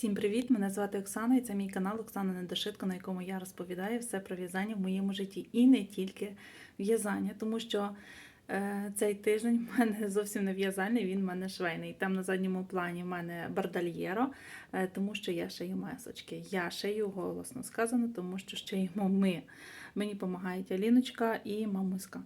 Всім привіт! Мене звати Оксана і це мій канал Оксана Недошитко, на якому я розповідаю все про в'язання в моєму житті і не тільки в'язання, тому що е, цей тиждень в мене зовсім не в'язальний, він в мене швейний. Там на задньому плані в мене бардальєро, е, тому що я шию масочки. Я шию голосно сказано, тому що шиємо ми. Мені допомагають Аліночка і мамуська.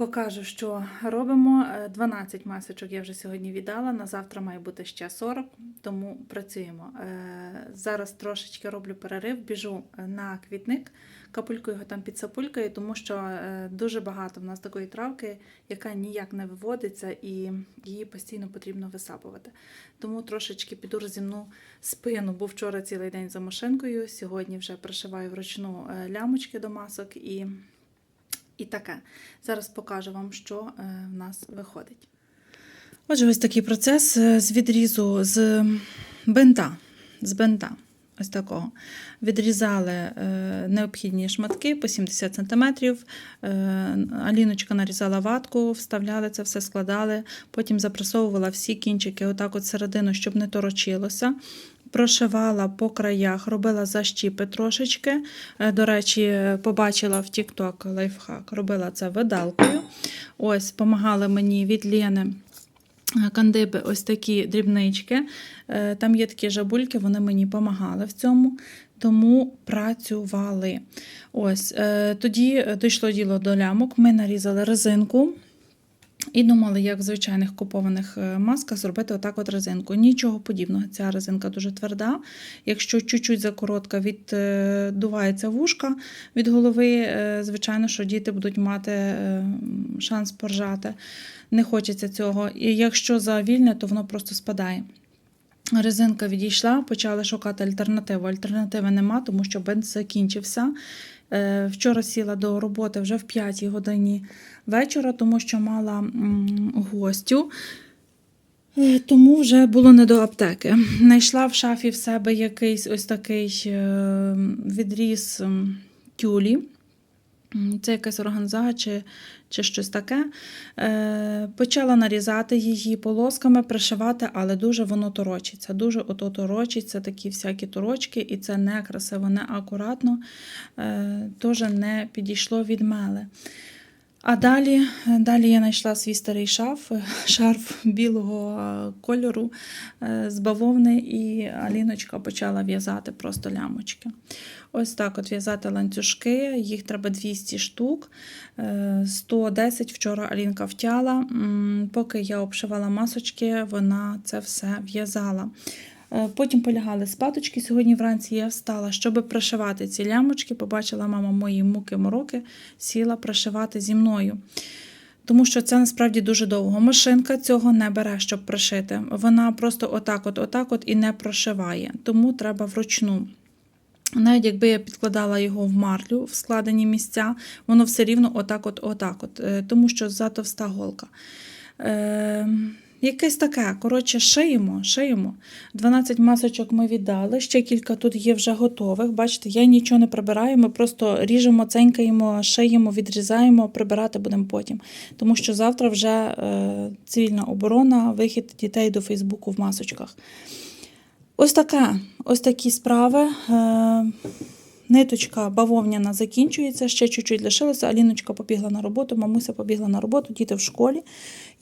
Покажу, що робимо. Е, 12 масочок я вже сьогодні віддала. На завтра має бути ще 40, тому працюємо. Е, Зараз трошечки роблю перерив, біжу на квітник, капулькою його там підсапулькаю, тому що е, дуже багато в нас такої травки, яка ніяк не виводиться, і її постійно потрібно висапувати. Тому трошечки піду розімну спину, бо вчора цілий день за машинкою. Сьогодні вже пришиваю вручну е, лямочки до масок і. І таке. Зараз покажу вам, що е, в нас виходить. Отже, ось такий процес е, з відрізу з бинта. З бинта. Ось такого. Відрізали е, необхідні шматки по 70 см. Аліночка нарізала ватку, вставляли це все, складали, потім запресовувала всі кінчики, отак от середину, щоб не торочилося. Прошивала по краях, робила защіпи трошечки. Е, До речі, побачила в TikTok лайфхак, робила це видалкою. Ось, допомагали мені від Лєни е, кандиби ось такі дрібнички. Е, Там є такі жабульки, вони мені допомагали в цьому. Тому працювали. Ось, Тоді дійшло діло до лямок. Ми нарізали резинку. І думали, як в звичайних купованих е, масках зробити отак от резинку. Нічого подібного. Ця резинка дуже тверда. Якщо чуть-чуть закоротка віддувається вушка від голови, е, звичайно, що діти будуть мати е, шанс поржати. Не хочеться цього. І якщо завільне, то воно просто спадає. Резинка відійшла, почали шукати альтернативу. Альтернативи нема, тому що бенз закінчився. Е, Вчора сіла до роботи вже в 5 годині вечора, тому що мала гостю. Е, Тому вже було не до аптеки. Найшла в шафі в себе якийсь ось такий е, відріз тюлі. Це якась органза чи, чи щось таке. Е, почала нарізати її полосками, пришивати, але дуже воно торочиться. Дуже ото торочиться, такі всякі торочки, і це не красиво, не акуратно, е, теж не підійшло від мели. А далі, далі я знайшла свій старий шаф, шарф білого е, кольору е, з бавовни, і Аліночка почала в'язати просто лямочки. Ось так от в'язати ланцюжки, їх треба 200 штук, е, 110 вчора Алінка втяла. Поки я обшивала масочки, вона це все в'язала. Е, Потім полягали спаточки. Сьогодні вранці я встала, щоб пришивати ці лямочки. Побачила мама мої муки-мороки, сіла пришивати зі мною. Тому що це насправді дуже довго. Машинка цього не бере, щоб пришити. Вона просто отак, от, отак, от і не прошиває. Тому треба вручну. Навіть якби я підкладала його в марлю в складені місця, воно все рівно отак, от, отак, от, е, тому що затовста голка. Е, Якесь таке, коротше, шиємо, шиємо. 12 масочок ми віддали, ще кілька тут є вже готових. Бачите, я нічого не прибираю, ми просто ріжемо, ценькаємо, шиємо, відрізаємо, прибирати будемо потім. Тому що завтра вже е, цивільна оборона, вихід дітей до Фейсбуку в масочках. Ось таке, ось такі справи. Е, Ниточка бавовняна закінчується, ще чуть-чуть лишилося. Аліночка побігла на роботу, мамуся побігла на роботу, діти в школі.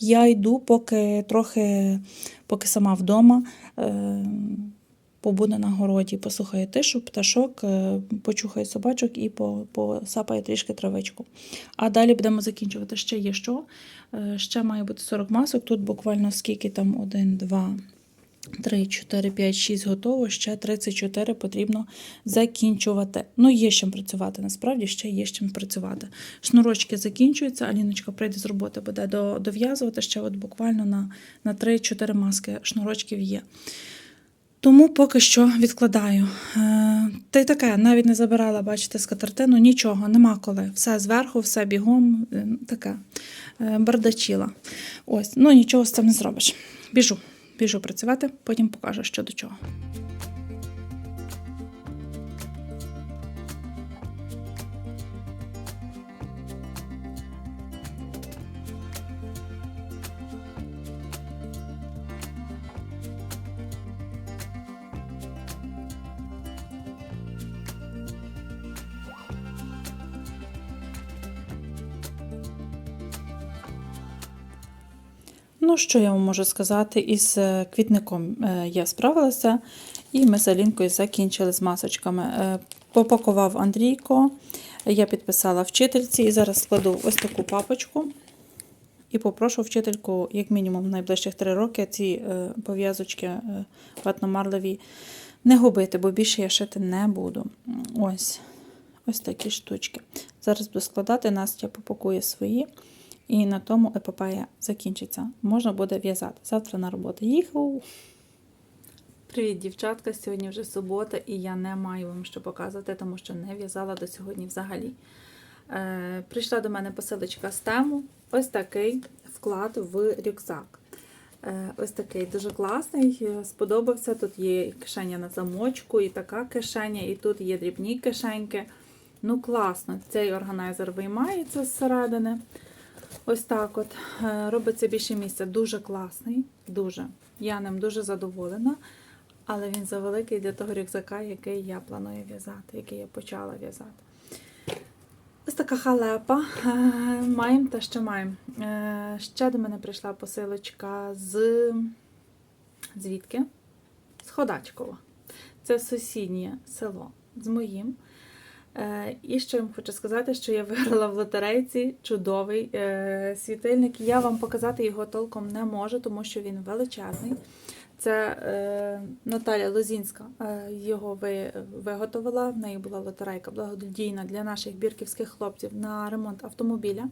Я йду, поки трохи, поки сама вдома. Е, побуде на городі, послухає тишу, пташок, е, почухає собачок і по- посапає трішки травичку. А далі будемо закінчувати. Ще є що? Ще має бути 40 масок. Тут буквально скільки там 1, 2, 3, 4, 5, 6 готово, ще 34 потрібно закінчувати. Ну, є з чим працювати, насправді ще є з чим працювати. Шнурочки закінчуються, Аліночка прийде з роботи, буде дов'язувати ще от буквально на, на 3-4 маски шнурочків є. Тому поки що відкладаю. Е, Та й таке, навіть не забирала, бачите, скатертину, нічого, нема коли. Все зверху, все бігом, е, таке е, бардачіла. Ось, ну нічого з цим не зробиш. Біжу, біжу працювати, потім покажу, що до чого. Ну, що я вам можу сказати? Із е, квітником е, я справилася, і ми з Алінкою закінчили з масочками. Е, Попакував Андрійко, я підписала вчительці і зараз складу ось таку папочку. І попрошу вчительку, як мінімум, в найближчих три роки ці пов'язочки ватномарлеві не губити, бо більше я шити не буду. Ось. Ось такі штучки. Зараз буду складати, Настя попакує свої. І на тому епопея закінчиться. Можна буде в'язати. Завтра на роботу їхав. Привіт, дівчатка! Сьогодні вже субота, і я не маю вам що показувати, тому що не в'язала до сьогодні взагалі. Е, прийшла до мене посилочка з тему. Ось такий вклад в рюкзак. Е, ось такий дуже класний, е, сподобався. Тут є кишеня на замочку, і така кишеня, і тут є дрібні кишеньки. Ну, класно. Цей органайзер виймається зсередини. Ось так от. Е, Робиться більше місця. Дуже класний. Дуже. Я ним дуже задоволена. Але він завеликий для того рюкзака, який я планую в'язати, який я почала в'язати. Ось така халепа. Е, Маємо те, що маємо. Е, Ще до мене прийшла посилочка з звідки? З Ходачкова. Це сусіднє село з моїм. Е, І що я вам хочу сказати, що я виграла в лотерейці чудовий е, світильник. Я вам показати його толком не можу, тому що він величезний. Це е, Наталя Лозінська його ви, виготовила. В неї була лотерейка благодійна для наших бірківських хлопців на ремонт автомобіля.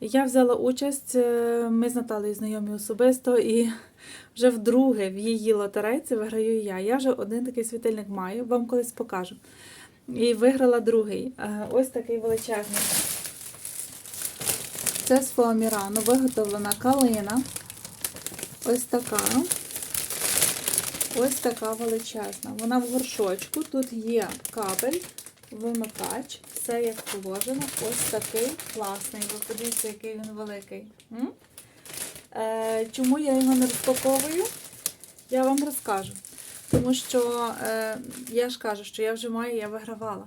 Я взяла участь, ми з Наталею знайомі особисто, і вже вдруге в її лотерейці виграю я. Я вже один такий світильник маю, вам колись покажу. І виграла другий. Ось такий величезний. Це з фоамірану виготовлена калина. Ось така. Ось така величезна. Вона в горшочку. Тут є кабель, вимикач, все як положено. Ось такий класний. Ви подивіться, який він великий. Е, чому я його не розпаковую? Я вам розкажу. Тому що е, я ж кажу, що я вже маю, я вигравала.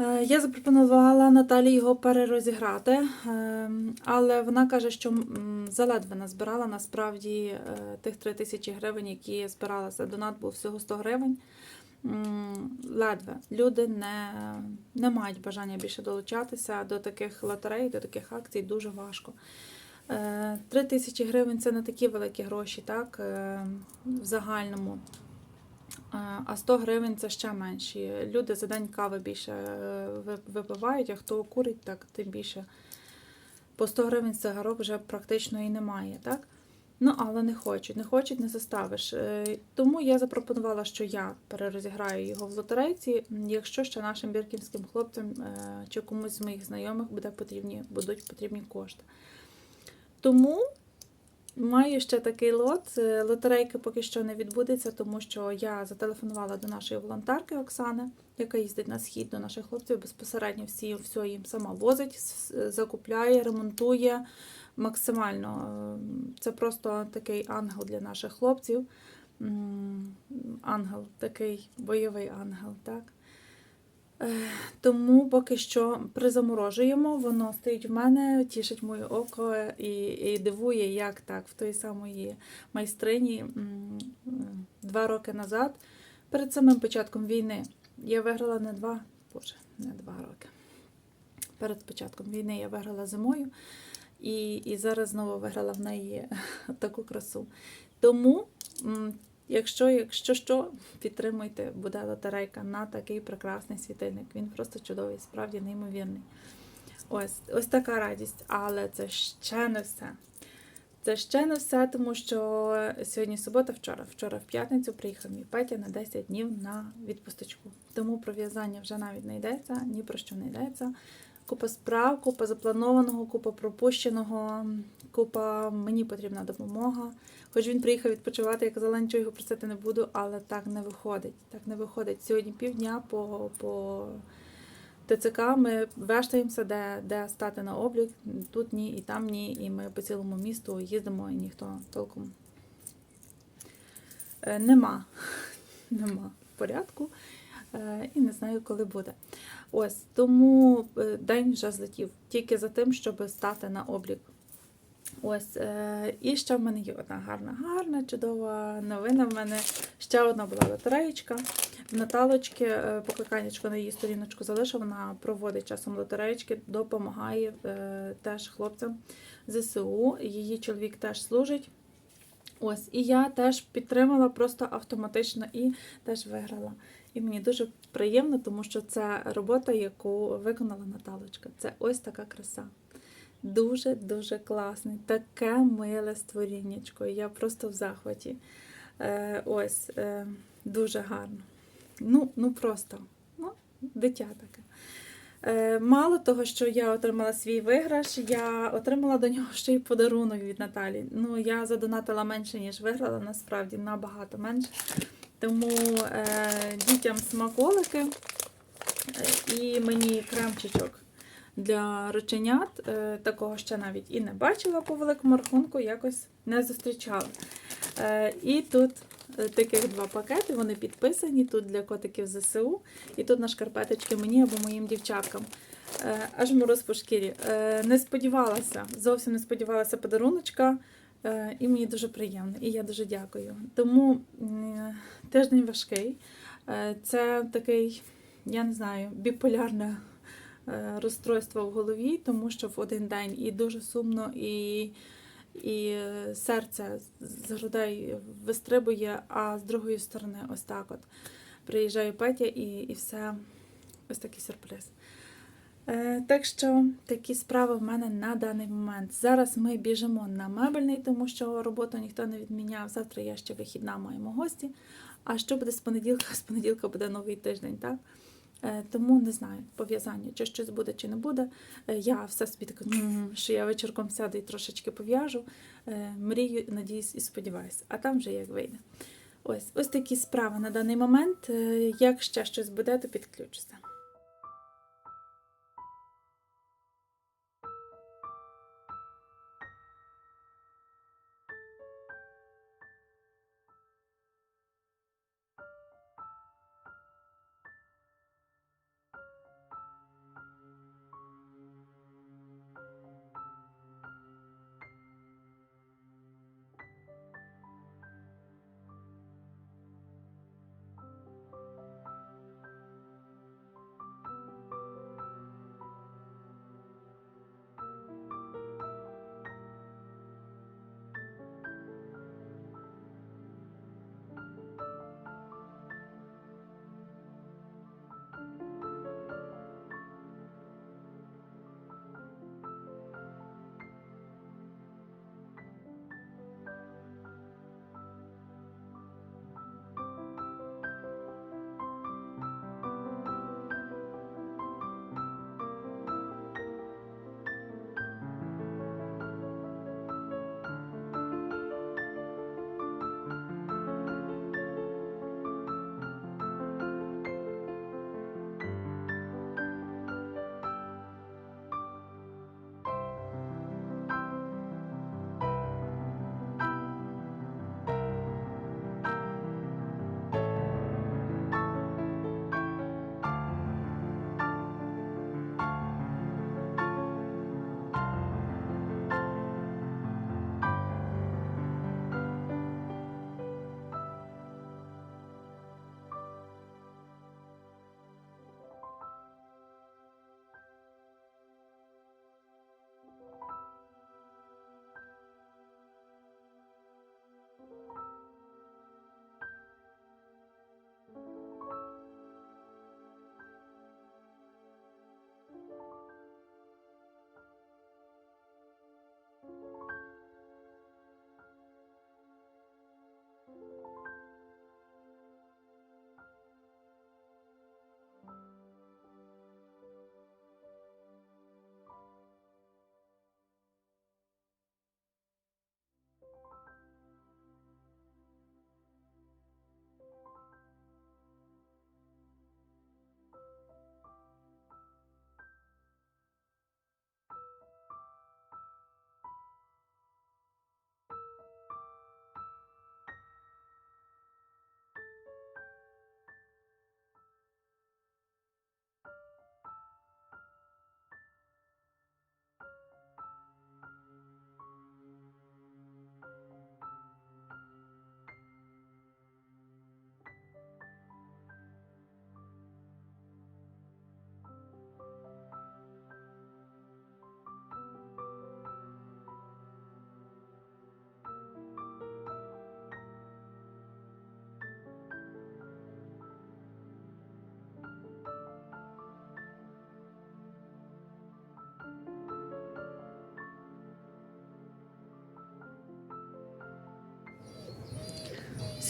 Е, Я запропонувала Наталі його перерозіграти, е, але вона каже, що заледве назбирала насправді е, тих 3 тисячі гривень, які збиралася. Донат був всього 100 гривень. Ледве. Люди не, не мають бажання більше долучатися до таких лотерей, до таких акцій дуже важко. Е, 3 тисячі гривень це не такі великі гроші, так, е, в загальному. Е, А 100 гривень це ще менші. Люди за день кави більше е, випивають, а хто курить, так тим більше. По 100 гривень цигарок вже практично і немає, так? Ну, але не хочуть, не хочуть, не заставиш. Е, Тому я запропонувала, що я перерозіграю його в лотерейці, якщо ще нашим бірківським хлопцям е, чи комусь з моїх знайомих буде потрібні, будуть потрібні кошти. Тому Маю ще такий лот. Е, Лотерейки поки що не відбудеться, тому що я зателефонувала до нашої волонтерки Оксани, яка їздить на схід до наших хлопців. Безпосередньо всі все їм сама возить, закупляє, ремонтує максимально. Е, Це просто такий ангел для наших хлопців. Ангел, такий бойовий ангел, так. Е, Тому поки що призаморожуємо, воно стоїть в мене, тішить моє око і, і дивує, як так в той самої майстрині два роки назад, перед самим початком війни, я виграла не два, боже, не два роки. Перед початком війни я виграла зимою і, і зараз знову виграла в неї таку красу. Тому, якщо, якщо що, підтримуйте, буде лотерейка на такий прекрасний світильник. Він просто чудовий, справді неймовірний. Ось, ось така радість, але це ще не все. Це ще не все, тому що сьогодні субота, вчора. Вчора в п'ятницю приїхав мій Петя на 10 днів на відпусточку. Тому про в'язання вже навіть не йдеться, ні про що не йдеться. Купа справ, купа запланованого, купа пропущеного, купа мені потрібна допомога. Хоч він приїхав відпочивати, я казала, нічого його просити не буду, але так не виходить. Так не виходить. Сьогодні півдня по, по ТЦК ми вештаємося, де, де стати на облік. Тут ні, і там ні. І ми по цілому місту їздимо, і ніхто толком Е, нема. Нема порядку. Е, І не знаю, коли буде. Ось тому е, день вже злетів тільки за тим, щоб стати на облік Ось, е, і ще в мене є одна гарна, гарна, чудова новина. В мене ще одна була лотереєчка. Наталочки е, покликаннячко на її сторіночку залишив. Вона проводить часом лотереєчки, допомагає теж хлопцям ЗСУ. Її чоловік теж служить. Ось, і я теж підтримала просто автоматично і теж виграла. І мені дуже приємно, тому що це робота, яку виконала Наталочка. Це ось така краса. Дуже-дуже класний, таке миле створіннячко. Я просто в захваті. Е, ось, е, дуже гарно. Ну, ну просто, ну, дитя таке. Е, мало того, що я отримала свій виграш, я отримала до нього ще й подарунок від Наталі. Ну, я задонатила менше, ніж виграла, насправді набагато менше. Тому е, дітям смаколики е, і мені кремчичок для рученят. Е, такого ще навіть і не бачила по великому рахунку, якось не зустрічала. Е, і тут е, таких два пакети, вони підписані. Тут для котиків ЗСУ, і тут на шкарпеточки мені або моїм дівчаткам. Е, аж мороз по шкірі. Не сподівалася, зовсім не сподівалася подаруночка. Е, І мені дуже приємно, і я дуже дякую. Тому тиждень важкий. Е, Це такий, я не знаю, біполярне е, розстройство в голові, тому що в один день і дуже сумно, і, і серце з грудей вистрибує, а з другої сторони, ось так от. Приїжджає Петя і, і все ось такий сюрприз. Е, Так що такі справи в мене на даний момент. Зараз ми біжимо на мебельний, тому що роботу ніхто не відміняв. Завтра я ще вихідна маємо гості. А що буде з понеділка? З понеділка буде новий тиждень, так? Е, Тому не знаю, пов'язання, чи щось буде, чи не буде. Е, Я все собі така, «М, що я вечірком сяду і трошечки пов'яжу. Мрію, надіюсь і сподіваюся. А там вже як вийде. Ось, ось такі справи на даний момент. Як ще щось буде, то підключуся.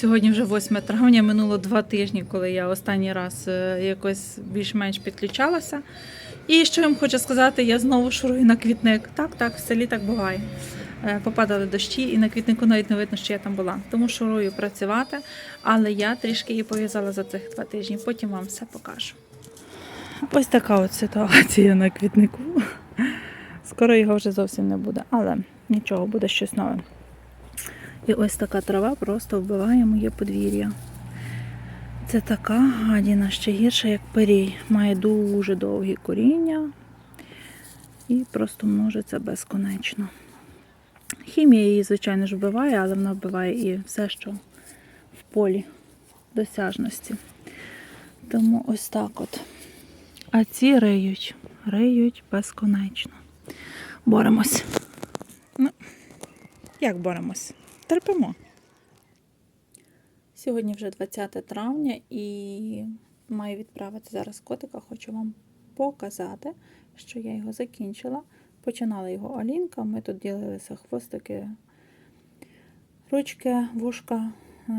Сьогодні вже 8 травня, минуло два тижні, коли я останній раз е, якось більш-менш підключалася. І що я вам хочу сказати, я знову шурую на квітник. Так, так, в селі так буває. Е, Попадали дощі, і на квітнику навіть не видно, що я там була. Тому шурую працювати, але я трішки її пов'язала за цих два тижні. Потім вам все покажу. Ось така от ситуація на квітнику. Скоро його вже зовсім не буде, але нічого, буде щось нове. І ось така трава просто вбиває моє подвір'я. Це така гадіна, ще гірша, як перій. Має дуже довгі коріння і просто множиться безконечно. Хімія її, звичайно ж, вбиває, але вона вбиває і все, що в полі досяжності. Тому ось так от. А ці риють, риють безконечно. Боремось. Ну, як боремось? Терпимо. Сьогодні вже 20 травня і маю відправити зараз котика. Хочу вам показати, що я його закінчила. Починала його Алінка. Ми тут ділилися хвостики, ручки, вушка, е,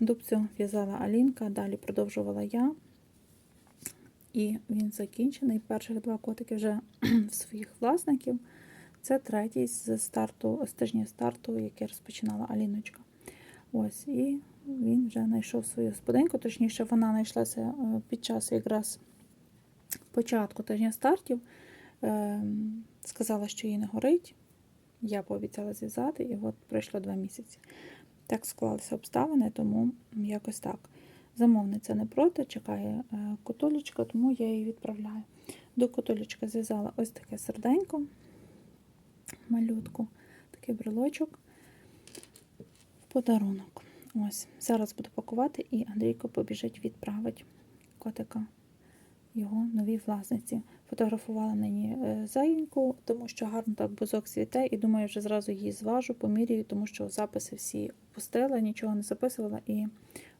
дубцю в'язала Алінка, далі продовжувала я. І він закінчений. Перших два котики вже в своїх власників. Це третій з старту, з тижня старту, який розпочинала Аліночка. Ось, і він вже знайшов свою господинку, точніше, вона знайшлася е, під час якраз початку тижня стартів. Ем, Сказала, що їй не горить. Я пообіцяла зв'язати, і от пройшло два місяці. Так склалися обставини, тому якось так. Замовниця не проти, чекає е, котулечка, тому я її відправляю. До котулечка зв'язала ось таке серденько, малютку, такий брелочок в подарунок. Ось, зараз буду пакувати, і Андрійко побіжить відправить котика його новій власниці. Фотографувала нині е, тому що гарно так бузок світе, і думаю, вже зразу її зважу, поміряю, тому що записи всі опустила, нічого не записувала і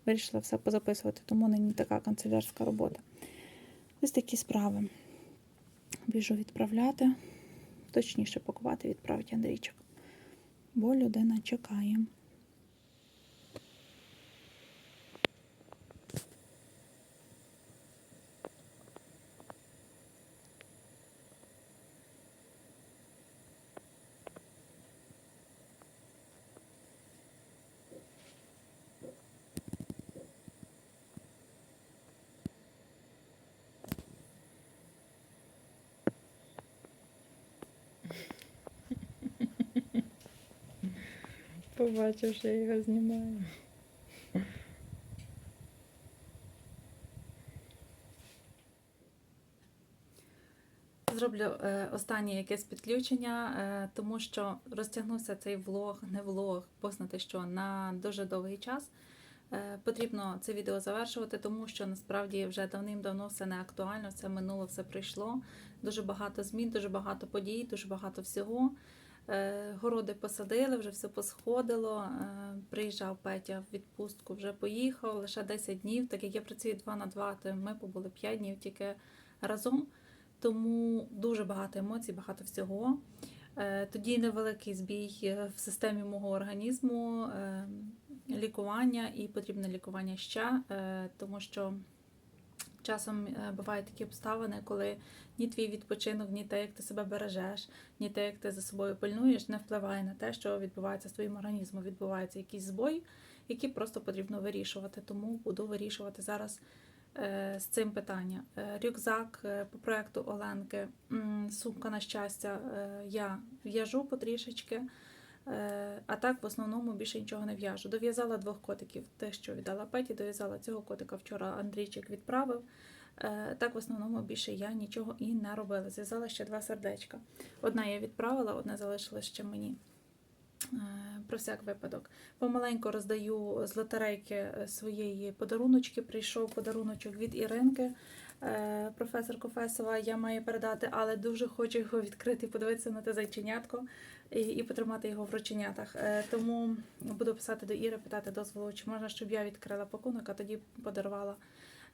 вирішила все позаписувати, тому нині така канцелярська робота. Ось такі справи. Біжу відправляти, точніше пакувати, відправить Андрійчик. Бо людина чекає. Побачив, що я його знімаю. Зроблю е, останнє якесь підключення, е, тому що розтягнувся цей влог, не влог, познати що на дуже довгий час. Е, потрібно це відео завершувати, тому що насправді вже давним-давно все не актуально, все минуло, все прийшло. Дуже багато змін, дуже багато подій, дуже багато всього. Е, Городи посадили, вже все посходило. Е, Приїжджав Петя в відпустку, вже поїхав лише 10 днів. Так як я працюю 2 на 2, то ми побули 5 днів тільки разом. Тому дуже багато емоцій, багато всього. Е, Тоді невеликий збій в системі мого організму, лікування і потрібне лікування ще, тому що часом е, бувають такі обставини, коли ні твій відпочинок, ні те, як ти себе бережеш, ні те, як ти за собою пильнуєш, не впливає на те, що відбувається з твоїм організмом. Відбувається якийсь збой, який просто потрібно вирішувати. Тому буду вирішувати зараз е, з цим питання. Е, Рюкзак по проекту Оленки, сумка на щастя, я в'яжу потрішечки. Е, А так, в основному більше нічого не в'яжу. Дов'язала двох котиків. Те, що віддала Петі, дов'язала цього котика вчора Андрійчик відправив. Е, Так, в основному більше я нічого і не робила. Зв'язала ще два сердечка. Одна я відправила, одне залишилось ще мені. Е, Про всяк випадок. Помаленьку роздаю з лотерейки своєї подаруночки. Прийшов подаруночок від Іринки, професор Кофесова. Я маю передати, але дуже хочу його відкрити, подивитися на те зайченятко і, і потримати його в рученятах. Е, Тому буду писати до Іри, питати дозволу, чи можна, щоб я відкрила пакунок, а тоді подарувала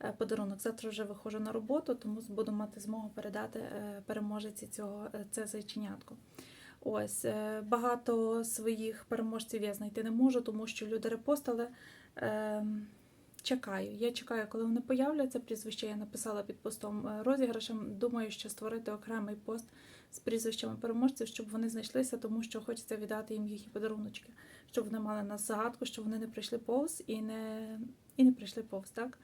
е, подарунок. Завтра вже виходжу на роботу, тому буду мати змогу передати е, переможеці цього е, це зайченятко. Ось е, багато своїх переможців я знайти не можу, тому що люди репостили Ем, Чекаю. Я чекаю, коли вони появляться. Прізвище я написала під постом е, розіграшем. Думаю, що створити окремий пост з прізвищами переможців, щоб вони знайшлися, тому що хочеться віддати їм їхні подаруночки, щоб вони мали нас загадку, щоб вони не прийшли повз і не, і не прийшли повз, так?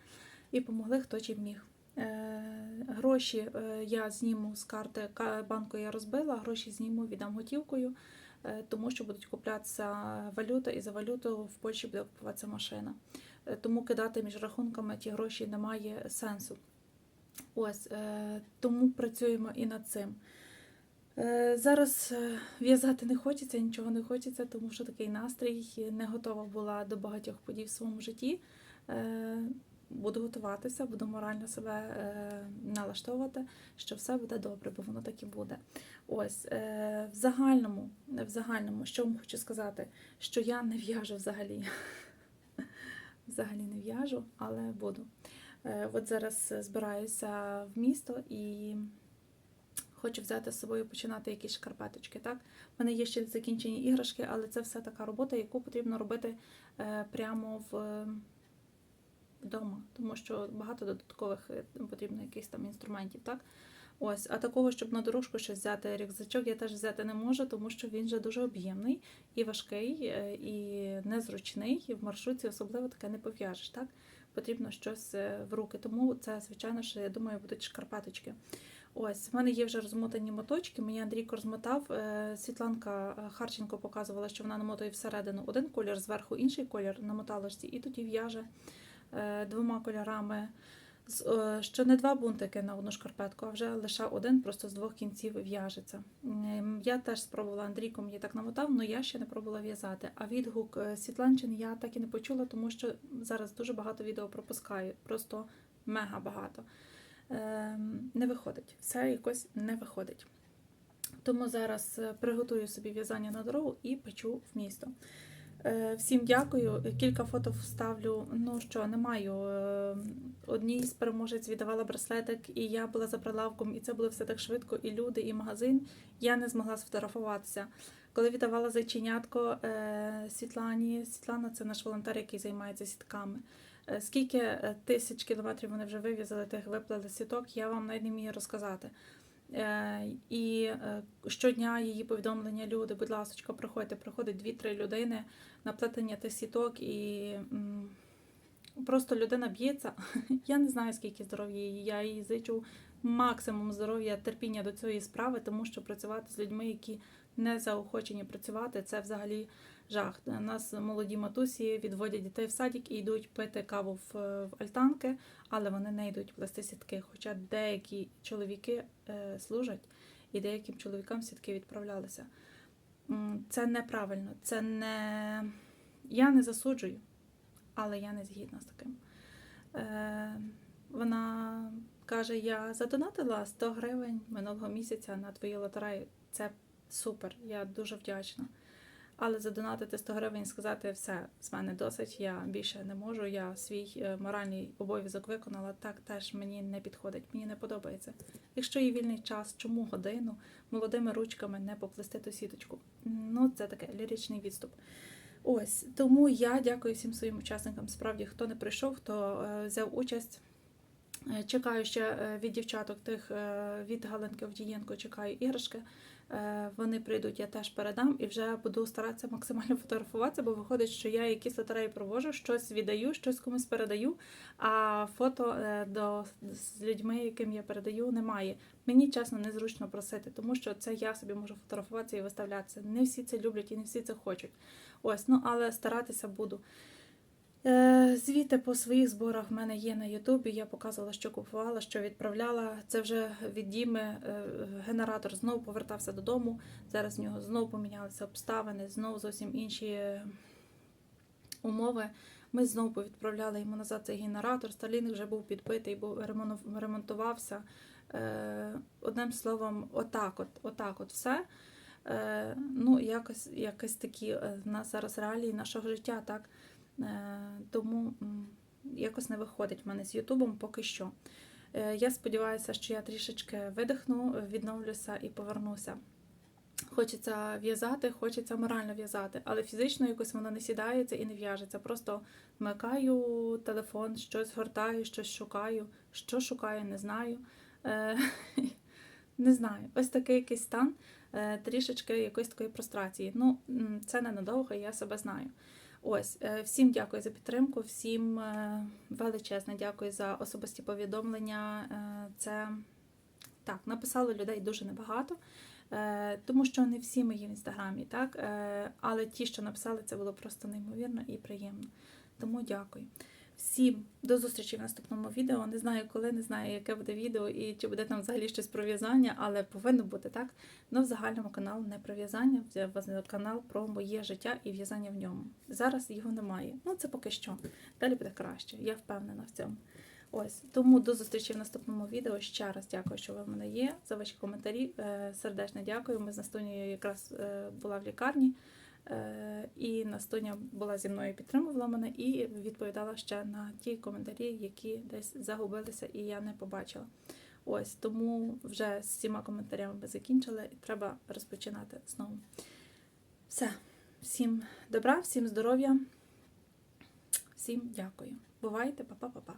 І помогли хто чим міг. Е, Гроші е, я зніму з карти банку я розбила, гроші зніму, віддам готівкою, тому що будуть куплятися валюта, і за валюту в Польщі буде купуватися машина. Е, Тому кидати між рахунками ті гроші немає сенсу. Ось е, тому працюємо і над цим. Е, Зараз в'язати не хочеться, нічого не хочеться, тому що такий настрій не готова була до багатьох подій в своєму житті. Буду готуватися, буду морально себе налаштовувати, що все буде добре, бо воно так і буде. Ось в загальному, в загальному, що вам хочу сказати, що я не в'яжу взагалі. Взагалі не в'яжу, але буду. Е, От зараз збираюся в місто і хочу взяти з собою починати якісь шкарпеточки. Так? У мене є ще закінчені іграшки, але це все така робота, яку потрібно робити е, прямо в вдома, тому що багато додаткових е, потрібно якихось там інструментів. Так? Ось, а такого, щоб на дорожку щось взяти рюкзачок, я теж взяти не можу, тому що він вже дуже об'ємний і важкий, е, і незручний. І в маршрутці особливо таке не пов'яжеш. Так? Потрібно щось е, в руки. Тому це, звичайно, що я думаю, будуть шкарпеточки. Ось, в мене є вже розмотані моточки. Мені Андрійко розмотав. Е, Світланка Харченко показувала, що вона намотує всередину один колір, зверху інший колір на моталочці, і тоді в'яже двома кольорами. Е, Що не два бунтики на одну шкарпетку, а вже лише один, просто з двох кінців в'яжеться. Я теж спробувала Андрійко, мені так намотав, але я ще не пробувала в'язати. А відгук е, Світланчин я так і не почула, тому що зараз дуже багато відео пропускаю, просто мега багато. Ем, Не виходить, все якось не виходить. Тому зараз е, приготую собі в'язання на дорогу і печу в місто. Е, Всім дякую. Кілька фото вставлю. Ну що, не маю. Е, Одній з переможець віддавала браслетик, і я була за прилавком, і це було все так швидко. І люди, і магазин. Я не змогла сфотографуватися. Коли віддавала зайченятко е, Світлані, Світлана це наш волонтер, який займається сітками. Скільки тисяч кілометрів вони вже вивізали тих виплели сіток, я вам навіть не вмію розказати. Е, І е, щодня її повідомлення люди, будь ласка, приходьте, приходить 2-3 людини на плетення тих сіток і просто людина б'ється. Я не знаю, скільки здоров'я її. Я її зичу максимум здоров'я, терпіння до цієї справи, тому що працювати з людьми, які не заохочені працювати, це взагалі жах. У нас молоді матусі відводять дітей в садик і йдуть пити каву в, в альтанки, але вони не йдуть плести сітки. Хоча деякі чоловіки е, служать і деяким чоловікам сітки відправлялися. Це неправильно, це не. Я не засуджую, але я не згідна з таким. Е, вона каже: я задонатила 100 гривень минулого місяця на твої лотереї. Це супер, я дуже вдячна. Але задонатити 100 гривень і сказати все, з мене досить, я більше не можу. Я свій е, моральний обов'язок виконала, так теж мені не підходить, мені не подобається. Якщо є вільний час, чому годину молодими ручками не поплести ту сіточку? Ну, це таке ліричний відступ. Ось тому я дякую всім своїм учасникам. Справді, хто не прийшов, хто е, взяв участь. Е, Чекаю ще е, від дівчаток тих е, від Галинки Овдієнко, чекаю іграшки. Вони прийдуть, я теж передам і вже буду старатися максимально фотографуватися, бо виходить, що я якісь лотереї провожу, щось віддаю, щось комусь передаю, а фото до, з людьми, яким я передаю, немає. Мені чесно незручно просити, тому що це я собі можу фотографуватися і виставлятися. Не всі це люблять і не всі це хочуть. Ось, ну але старатися буду. Е, Звіти по своїх зборах в мене є на Ютубі. Я показувала, що купувала, що відправляла. Це вже від Діми е, генератор знову повертався додому. Зараз в нього знову помінялися обставини, знову зовсім інші е, умови. Ми знову повідправляли йому назад цей генератор. Сталінг вже був підбитий, був ремонтувався. Одним словом, отак, от, отак, от все. Ну, якось, якось такі в нас зараз реалії нашого життя, так. Е, Тому якось не виходить в мене з Ютубом поки що. Е, Я сподіваюся, що я трішечки видихну, відновлюся і повернуся. Хочеться в'язати, хочеться морально в'язати, але фізично якось воно не сідається і не в'яжеться. Просто вмикаю телефон, щось гортаю, щось шукаю. Що шукаю, не знаю. Е, не знаю. Ось такий якийсь стан, трішечки якоїсь такої прострації. Ну, це ненадовго, я себе знаю. Ось, е, всім дякую за підтримку, всім е, величезне дякую за особисті повідомлення. Е, Це так, написало людей дуже небагато, тому що не всі є в інстаграмі, так? Але ті, що написали, це було просто неймовірно і приємно. Тому дякую. Всім до зустрічі в наступному відео. Не знаю коли, не знаю, яке буде відео і чи буде там взагалі щось про в'язання, але повинно бути так. Ну, в загальному канал не про в'язання, канал про моє життя і в'язання в ньому. Зараз його немає. Ну, це поки що. Далі буде краще. Я впевнена в цьому. Ось тому до зустрічі в наступному відео. Ще раз дякую, що ви в мене є. За ваші коментарі. Е, Сердечно дякую. Ми з Настунією якраз е, була в лікарні, і Настуня була зі мною, підтримувала мене і відповідала ще на ті коментарі, які десь загубилися, і я не побачила. Ось тому вже з всіма коментарями ми закінчили, і треба розпочинати знову. Все, всім добра, всім здоров'я, всім дякую. Бувайте, па-па-па-па.